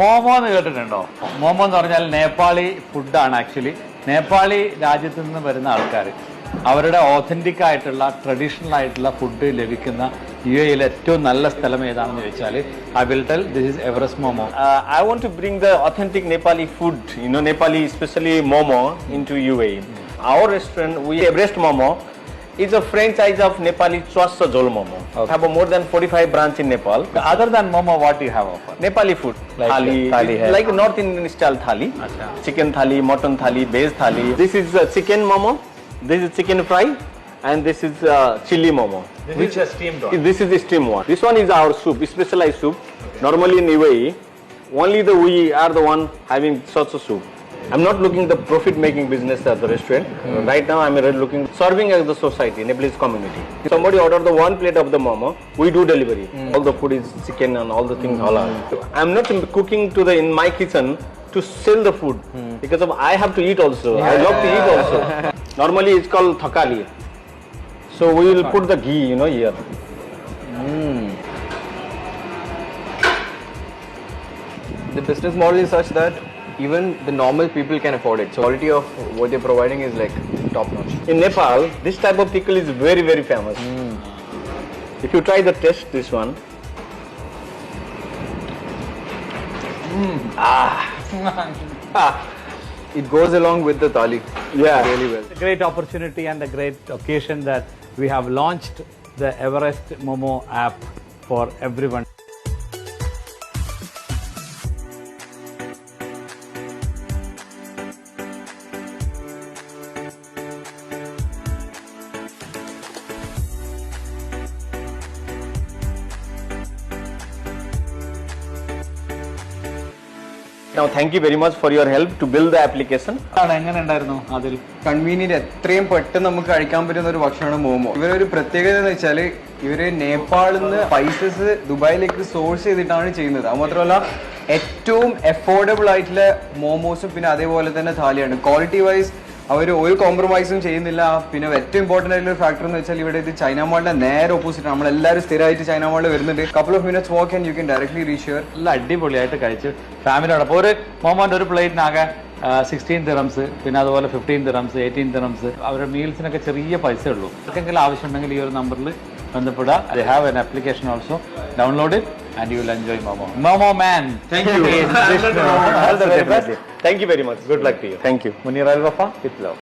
മോമോ എന്ന് കേട്ടിട്ടുണ്ടോ? മോമോ എന്ന് പറഞ്ഞാൽ നേപ്പാളി ഫുഡാണ് ആക്ച്വലി. നേപ്പാളി രാജ്യത്ത് നിന്ന് വരുന്ന ആൾക്കാർ അവരുടെ ഓതന്റിക് ആയിട്ടുള്ള ട്രഡീഷണൽ ആയിട്ടുള്ള ഫുഡ് ലഭിക്കുന്ന യു എയിൽ ഏറ്റവും നല്ല സ്ഥലം ഏതാണെന്ന് ചോദിച്ചാൽ I will tell this is Everest momo I want to bring the authentic Nepali food you know Nepali specially momo in to you a our restaurant we Everest momo is a franchise of Nepali Swasta Jol Momo. Okay. Have a more than 45 branch in Nepal. Other than Momo, what do you have offer? Nepali food. Like thali. thali like North Indian style thali. Achha. Chicken thali, mutton thali, veg thali. This is uh, chicken Momo. This is chicken fry. And this is uh, chili momo. This which, is the steamed one. This is the steamed one. This one is our soup, specialized soup. Okay. Normally in UAE, only the we are the one having such a soup. I'm not looking the profit making business at the restaurant. Hmm. Right now I'm looking serving as the society, Nepalese community. Somebody order the one plate of the momo, we do delivery. Hmm. All the food is chicken and all the things hmm. halal. I'm not cooking to the in my kitchen to sell the food because of I have to eat also. I love to eat also. Normally it's called thakali. So we will put the ghee, you know, here. The business model is such that even the normal people can afford it. So quality of what they're providing is like top notch. In Nepal, this type of pickle is very, very famous. If you try the taste, this one. Ah, ah. it goes along with the thali Yeah. really well. a great opportunity and a great occasion that we have launched the Everest Momo app for everyone. Now, thank you very much for your help to build the application ആണ് എങ്ങനെ ഉണ്ടായിരുന്നു അതിൽ? Convenient എത്രയും പെട്ടെന്ന് നമുക്ക് കഴിക്കാൻ പറ്റുന്ന ഒരു ഭക്ഷണമാണ് മോമോ. ഇവരൊരു പ്രത്യേകത എന്ന് വെച്ചാൽ ഇവർ നേപ്പാളിൽ നിന്ന് പൈസസ് ദുബായിലേക്ക് സോഴ്സ് ചെയ്തിട്ടാണ് ചെയ്യുന്നത്. അത് മാത്രമല്ല ഏറ്റവും അഫോർഡബിൾ ആയിട്ടുള്ള മോമോസും പിന്നെ അതേപോലെ തന്നെ താലിയാണ്. ക്വാളിറ്റി വൈസ് അവർ ഒരു കോംപ്രമൈസും ചെയ്യുന്നില്ല. പിന്നെ ഏറ്റവും ഇമ്പോർട്ടന്റ് ആയിട്ടുള്ള ഫാക്ടർ എന്ന് വെച്ചാൽ ഇവിടെ ഇത് ചൈന മാളിന്റെ നേരെ ഓപ്പോസിറ്റ് നമ്മളെല്ലാവരും സ്ഥിരമായിട്ട് ചൈന മാളിൽ വരുന്നുണ്ട്. Couple of minutes walk and you can directly reach your നല്ല അടിപൊളിയായിട്ട് കഴിച്ചു ഫാമിലിയോടൊപ്പം ഒരു മോമോന്റെ ഒരു പ്ലേറ്റിനാകെ സിക്സ്റ്റീൻ തിറംസ് പിന്നെ അതുപോലെ ഫിഫ്റ്റീൻ തിറംസ് എയ്റ്റീൻ തിറംസ് അവരുടെ മീൽസിനൊക്കെ ചെറിയ പൈസ ഉള്ളൂ. ആർക്കെങ്കിലും ആവശ്യമുണ്ടെങ്കിൽ ഈ ഒരു നമ്പറിൽ from the product. They have an application also. Download it and you will enjoy Momo. Momo man. Thank you. Very. Thank you very much. Good luck to you. Thank you. Munir Alwafa. With love.